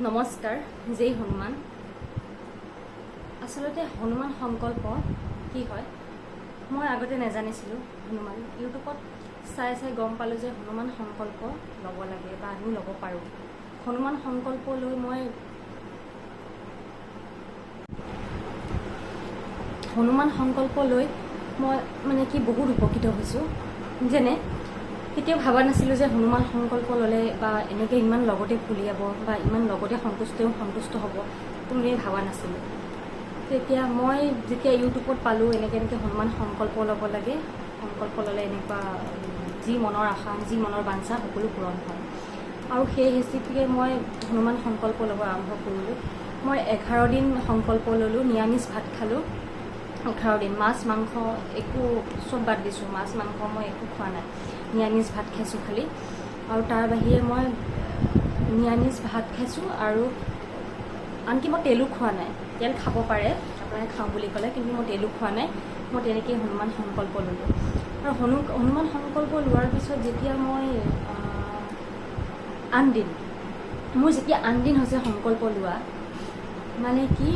নমস্কাৰ জয় হনুমান। আচলতে হনুমান সংকল্প কি হয়? মই আগতে নেজানিছিলোঁ হনুমান। ইউটিউবত চাই চাই গম পালোঁ যে হনুমান সংকল্প ল'ব লাগে বা আমি ল'ব পাৰোঁ। হনুমান সংকল্প লৈ মই হনুমান সংকল্প লৈ মই মানে কি বহুত উপকৃত হৈছোঁ। যেনে কেতিয়াও ভবা নাছিলোঁ যে হনুমান সংকল্প ল'লে বা এনেকৈ ইমান লগতে ফুলিয়াব বা ইমান লগতে সন্তুষ্টও সন্তুষ্ট হ'ব কোনোদিনে ভবা নাছিলোঁ। তেতিয়া মই যেতিয়া ইউটিউবত পালোঁ এনেকৈ এনেকৈ হনুমান সংকল্প ল'ব লাগে সংকল্প ল'লে এনেকুৱা যি মনৰ আশা যি মনৰ বাঞ্ছা সকলো পূৰণ হয়। আৰু সেই হেচিকে মই হনুমান সংকল্প ল'ব আৰম্ভ কৰিলোঁ। মই এঘাৰ দিন সংকল্প ল'লোঁ নিৰামিষ ভাত খালোঁ। এঘাৰ দিন মাছ মাংস একো চব বাদ দিছোঁ মাছ মাংস মই একো খোৱা নাই। নিৰামিষ ভাত খাইছোঁ খালি। আৰু তাৰ বাহিৰে মই নিৰামিষ ভাত খাইছোঁ আৰু আনকি মই তেলো খোৱা নাই। তেল খাব পাৰে আপোনালোকে খাওঁ বুলি ক'লে কিন্তু মই তেলো খোৱা নাই। মই তেনেকেই হনুমান সংকল্প ল'লোঁ। আৰু হনু হনুমান সংকল্প লোৱাৰ পিছত যেতিয়া মই আন দিন মোৰ যেতিয়া আন দিন হৈছে সংকল্প লোৱা মানে কি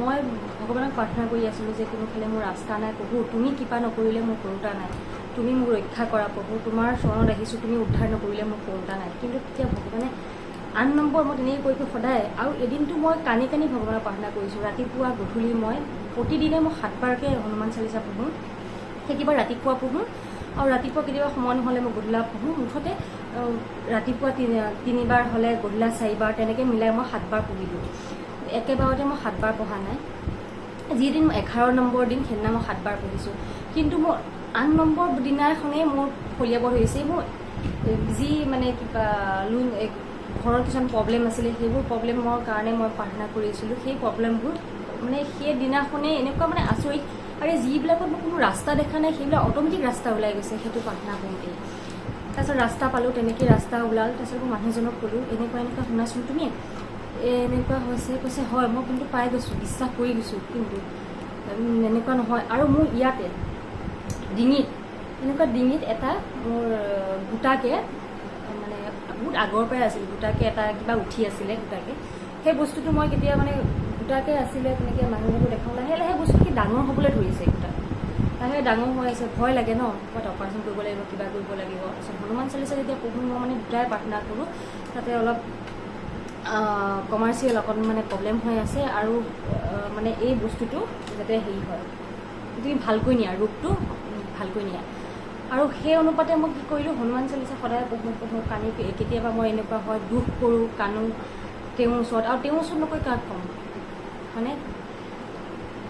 মই ভগৱানক প্ৰাৰ্থনা কৰি আছিলোঁ যে কোনোফালে মোৰ ৰাস্তা নাই প্ৰভু তুমি কৃপা নকৰিলে মোৰ কৰোঁতা নাই। তুমি মোক ৰক্ষা কৰা, প্ৰভু। তোমাৰ চৰণত আহিছোঁ, তুমি উদ্ধাৰ নকৰিলে মোৰ কৰোঁতা নাই। কিন্তু তেতিয়া ভগৱানে আন নম্বৰ মই তেনেকৈ কৰি সদায়, আৰু এদিনটো মই কানি কানি ভগৱানক প্ৰাৰ্থনা কৰিছোঁ। ৰাতিপুৱা গধূলি মই, প্ৰতিদিনে মই সাতবাৰকৈ হনুমান চালিচা পঢ়োঁ সেই কিবা ৰাতিপুৱা পঢ়োঁ, আৰু ৰাতিপুৱা কেতিয়াবা সময় নহ'লে মই গধূলা পঢ়োঁ। মুঠতে ৰাতিপুৱা তিনি তিনিবাৰ হ'লে গধূলা চাৰিবাৰ তেনেকৈ মিলাই মই সাতবাৰ পঢ়ি দিওঁ একেবাৰতে মই সাতবাৰ পঢ়া নাই। যিদিন এঘাৰ নম্বৰ দিন, সেইদিনা মই সাতবাৰ পঢ়িছোঁ। কিন্তু মোৰ আন নম্বৰ দিনাখনেই মোৰ ফলিয়াব ধৰিছে মোৰ যি মানে কিবা লোন ঘৰৰ কিছুমান প্ৰব্লেম আছিলে, সেইবোৰ প্ৰব্লেমৰ কাৰণে মই প্ৰাৰ্থনা কৰিছিলোঁ সেই প্ৰব্লেমবোৰ মানে সেই দিনাখনেই এনেকুৱা মানে আচৰিত। আৰু, যিবিলাকত মই কোনো ৰাস্তা দেখা নাই, সেইবিলাক অট'মেটিক ৰাস্তা ওলাই গৈছে, সেইটো প্ৰাৰ্থনা কৰোঁতেই তাৰপিছত ৰাস্তা পালোঁ, তেনেকৈ ৰাস্তা ওলাল। তাৰপিছত মই মানুহজনক ক'লোঁ, এনেকুৱা এনেকুৱা শুনাচোন তুমি এনেকুৱা হৈছে, কৈছে, হয়, মই কিন্তু পাই গৈছোঁ, বিশ্বাস কৰি গৈছোঁ কিন্তু এনেকুৱা নহয়। আৰু মোৰ ইয়াতে ডিঙিত এনেকুৱা ডিঙিত এটা মোৰ গোটাকে মানে বহুত আগৰ পৰাই আছিল গোটাকে এটা কিবা উঠি আছিলে গোটাকে। সেই বস্তুটো মই কেতিয়া মানে গোটাকে আছিলে তেনেকৈ মানুহজনকো দেখাওঁ লাহে লাহে বস্তুটো কি ডাঙৰ হ'বলৈ ধৰিছে গোটা। লাহে ডাঙৰ হৈ আছে ভয় লাগে ন? ক'ৰবাত অপাৰেশ্যন কৰিব লাগিব কিবা কৰিব লাগিব। তাৰপিছত হনুমান চালিচা যেতিয়া পঢ়োঁ মই মানে দুটাই প্ৰাৰ্থনা কৰোঁ তাতে অলপ কমাৰ্চিয়েল অকণ মানে প্ৰব্লেম হৈ আছে আৰু মানে এই বস্তুটো যাতে হেৰি হয়। তুমি ভালকৈ নিয়া ৰোগটো ভালকৈ নিয়া। আৰু সেই অনুপাতে মই কি কৰিলোঁ, হনুমান চালিচা সদায় পঢ়োঁ পঢ়োঁ, কানি কেতিয়াবা মই এনেকুৱা হয়, দুখ কৰোঁ, কানো তেওঁৰ ওচৰত, আৰু তেওঁৰ ওচৰত নকৈ কাক ক'ম? মানে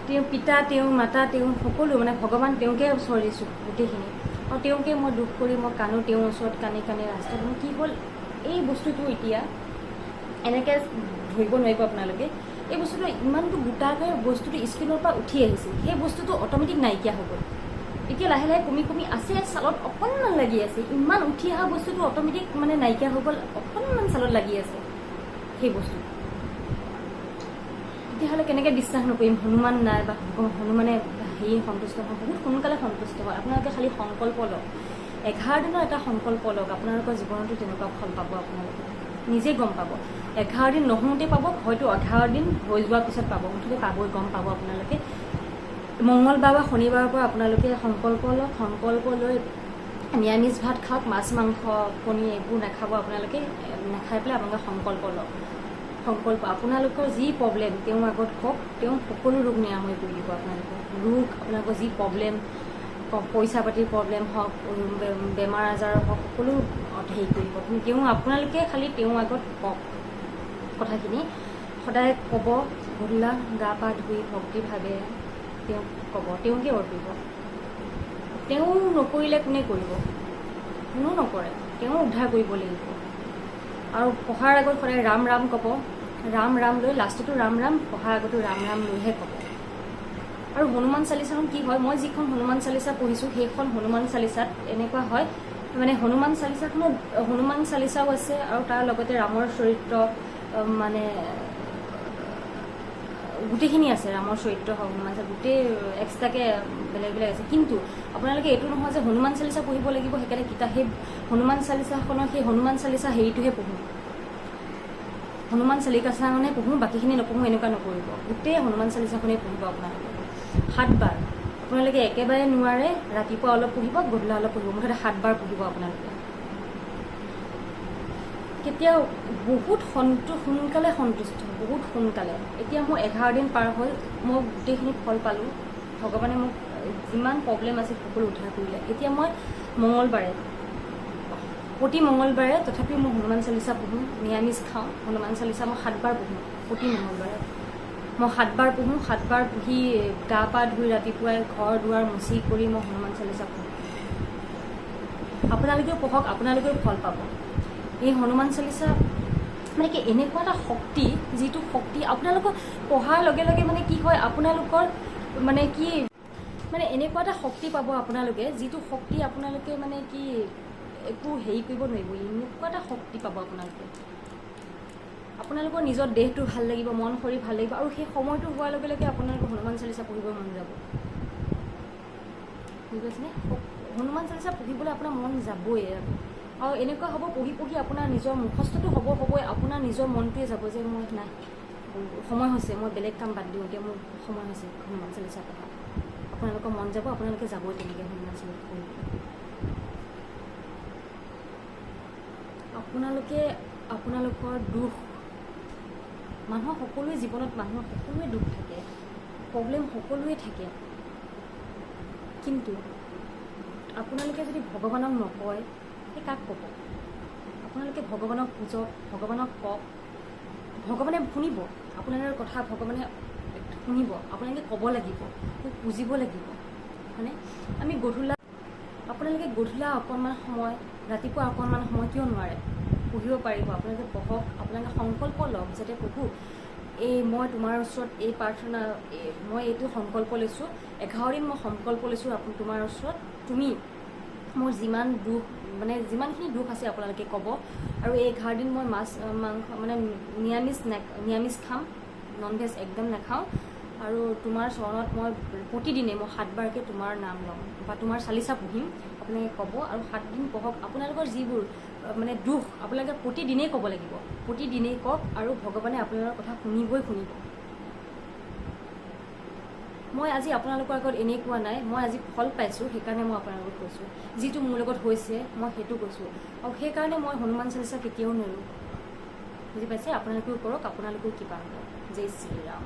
তেওঁ পিতা তেওঁ মাতা তেওঁ সকলো মানে ভগৱান তেওঁকে চৰিছোঁ গোটেইখিনি। আৰু তেওঁকে মই দুখ কৰি, মই কানো তেওঁৰ ওচৰত কানি কানি ৰাস্তাত মোৰ কি হ'ল, এই বস্তুটো এতিয়া এনেকৈ ধৰিব নোৱাৰিব আপোনালোকে। এই বস্তুটো ইমানটো গোটাকৈ বস্তুটো স্কিনৰ পৰা উঠি আহিছিল সেই বস্তুটো অট'মেটিক নাইকিয়া হৈ গ'ল। এতিয়া লাহে লাহে কমি কমি আছে ছালত অকণমান লাগি আছে। ইমান উঠি অহা বস্তুটো অট'মেটিক মানে নাইকিয়া হৈ গ'ল অকণমান ছালত লাগি আছে সেই বস্তু। তেতিয়াহ'লে কেনেকৈ বিশ্বাস নকৰিম? হনুমান নাই বা হনুমানে হেৰি সন্তুষ্ট হয় বহুত সোনকালে সন্তুষ্ট হয়। আপোনালোকে খালী সংকল্প লওক। এঘাৰ দিনৰ এটা সংকল্প লওক। আপোনালোকৰ জীৱনতো তেনেকুৱা ফল পাব আপোনালোকে। নিজে গম পাব। এঘাৰ দিন নহওঁতে পাব হয়তো এঘাৰ দিন হৈ যোৱাৰ পিছত পাব। মুঠতে পাবই গম পাব আপোনালোকে। মংগলবাৰ বা শনিবাৰৰ পৰা আপোনালোকে সংকল্প লওক সংকল্প লৈ নিৰামিষ ভাত খাওক মাছ মাংস কণী এইবোৰ নাখাব আপোনালোকে নাখাই পেলাই আপোনালোকে সংকল্প লওক। সংকল্প আপোনালোকৰ যি প্ৰব্লেম তেওঁ আগত কওক তেওঁ সকলো ৰোগ নিৰাময় কৰি দিব আপোনালোকক ৰোগ আপোনালোকৰ যি প্ৰব্লেম পইচা পাতিৰ প্ৰব্লেম হওক বেমাৰ আজাৰ হওক সকলো হেৰি কৰিব। কিন্তু তেওঁ আপোনালোকে খালি তেওঁ আগত কওক। কথাখিনি সদায় ক'ব গধূলা গা পা ধুই ভক্তিভাৱে তেওঁক ক'ব, তেওঁকে অৰ্পিব। তেওঁ নকৰিলে কোনে কৰিব? কোনো নকৰে। তেওঁ উদ্ধাৰ কৰিব লাগিব। আৰু পঢ়াৰ আগত সদায় ৰাম ৰাম ক'ব। ৰাম ৰাম লৈ, লাষ্টতো ৰাম ৰাম, পঢ়াৰ আগতো ৰাম ৰাম লৈহে ক'ব। আৰু হনুমান চালিচাখন কি হয়? মই যিখন হনুমান চালিচা পঢ়িছোঁ, সেইখন হনুমান চালিচাত এনেকুৱা হয়। মানে হনুমান চালিচাখনত হনুমান চালিচাও আছে আৰু তাৰ লগতে ৰামৰ চৰিত্ৰ মানে গোটেইখিনি আছে, ৰামৰ চৰিত্ৰ হওক হনুমান চালিচা গোটেই এক্সট্ৰাকৈ বেলেগ বেলেগ আছে। কিন্তু আপোনালোকে এইটো নহয় যে হনুমান চালিচা পঢ়িব লাগিব, সেইকাৰণে কিতাপ সেই হনুমান চালিচাখনৰ সেই হনুমান চালিচা হেৰিটোহে পঢ়োঁ। হনুমান চালিকাখনে পঢ়োঁ, বাকীখিনি নপঢ়োঁ, এনেকুৱা নকৰিব। গোটেই হনুমান চালিচাখনেই পঢ়িব আপোনালোকে। সাতবাৰ। আপোনালোকে একেবাৰে নোৱাৰে, ৰাতিপুৱা অলপ পঢ়িব, গধূলা অলপ পঢ়িব। মুঠতে সাতবাৰ পঢ়িব আপোনালোকে। কেতিয়াও বহুত সন্তু সোনকালে সন্তুষ্ট বহুত সোনকালে। এতিয়া মোৰ এঘাৰ দিন পাৰ হ'ল মই গোটেইখিনি ফল পালোঁ। ভগৱানে মোক যিমান প্ৰব্লেম আছিল সকলো উদ্ধাৰ কৰিলে। এতিয়া মই মঙলবাৰে প্ৰতি মঙলবাৰে তথাপিও মই হনুমান চালিচা পঢ়োঁ নিৰামিষ খাওঁ। হনুমান চালিচা মই সাতবাৰ পঢ়োঁ প্ৰতি মঙলবাৰে মই সাতবাৰ পঢ়োঁ সাতবাৰ পঢ়ি গা পা ধুই ৰাতিপুৱাই ঘৰ দুৱাৰ মুচি কৰি মই হনুমান চালিচা পঢ়োঁ। আপোনালোকেও পঢ়ক আপোনালোকেও ফল পাব। এই হনুমান চালিচা মানে কি এনেকুৱা এটা শক্তি যিটো শক্তি আপোনালোকক পঢ়াৰ লগে লগে মানে কি হয় আপোনালোকৰ মানে কি মানে এনেকুৱা এটা শক্তি পাব আপোনালোকে যিটো শক্তি আপোনালোকে মানে কি একো হেৰি কৰিব নোৱাৰিব এনেকুৱা এটা শক্তি পাব আপোনালোকে। আপোনালোকৰ নিজৰ দেহটো ভাল লাগিব মন শৰীৰ ভাল লাগিব আৰু সেই সময়টো হোৱাৰ লগে লগে আপোনালোকৰ হনুমান চালিচা পঢ়িব মন যাব। বুজি পাইছেনে? হনুমান চালিচা পঢ়িবলৈ আপোনাৰ মন যাবই আৰু এনেকুৱা হ'ব পঢ়ি পঢ়ি আপোনাৰ নিজৰ মুখস্থটো হ'ব হ'বই আপোনাৰ নিজৰ মনটোৱে যাব যে মই নাই সময় হৈছে মই বেলেগ কাম বাদ দিওঁ এতিয়া মোৰ সময় হৈছে হনুমান চালিচা পঢ়া আপোনালোকৰ মন যাব আপোনালোকে যাবই তেনেকৈ হনুমান চালিচা পঢ়িবলৈ আপোনালোকে আপোনালোকৰ দুখ মানুহৰ সকলোৱে জীৱনত মানুহৰ সকলোৱে দুখ থাকে প্ৰব্লেম সকলোৱে থাকে। কিন্তু আপোনালোকে যদি ভগৱানক নকয় সেই কাক ক'ব? আপোনালোকে ভগৱানক বুজক ভগৱানক কওক। ভগৱানে শুনিব আপোনালোকৰ কথা ভগৱানে শুনিব আপোনালোকে ক'ব লাগিব বুজিব লাগিব। হয়নে? আমি গধূলা আপোনালোকে গধূলা অকণমান সময় ৰাতিপুৱা অকণমান সময় কিয় নোৱাৰে? পঢ়িব পাৰিব আপোনালোকে পঢ়ক আপোনালোকে সংকল্প লওক যাতে প্ৰভু এই মই তোমাৰ ওচৰত এই প্ৰাৰ্থনা মই এইটো সংকল্প লৈছোঁ এঘাৰ দিন মই সংকল্প লৈছোঁ তোমাৰ ওচৰত তুমি মোৰ যিমান দুখ মানে যিমানখিনি দুখ আছে আপোনালোকে ক'ব আৰু এই এঘাৰ দিন মই মাছ মাংস মানে নিৰামিষ নিৰামিষ খাম নন ভেজ একদম নাখাওঁ আৰু তোমাৰ চৰণত মই প্ৰতিদিনে মই সাতবাৰকৈ তোমাৰ নাম ল'ম বা তোমাৰ চালিচা পঢ়িম আপোনালোকে ক'ব আৰু সাতদিন পঢ়ক আপোনালোকৰ যিবোৰ মানে দুখ আপোনালোকে প্ৰতিদিনেই ক'ব লাগিব প্ৰতিদিনেই কওক আৰু ভগৱানে আপোনালোকৰ কথা শুনিবই শুনিব। মই আজি আপোনালোকৰ আগত এনেই কোৱা নাই মই আজি ফল পাইছোঁ সেইকাৰণে মই আপোনালোকক কৈছোঁ। যিটো মোৰ লগত হৈছে মই সেইটো কৈছোঁ। আৰু সেইকাৰণে মই হনুমান চালিচা কেতিয়াও নেৰোঁ। বুজি পাইছে? আপোনালোকেও কৰক আপোনালোকেও কিবা হ'ব জয় শ্ৰীৰাম।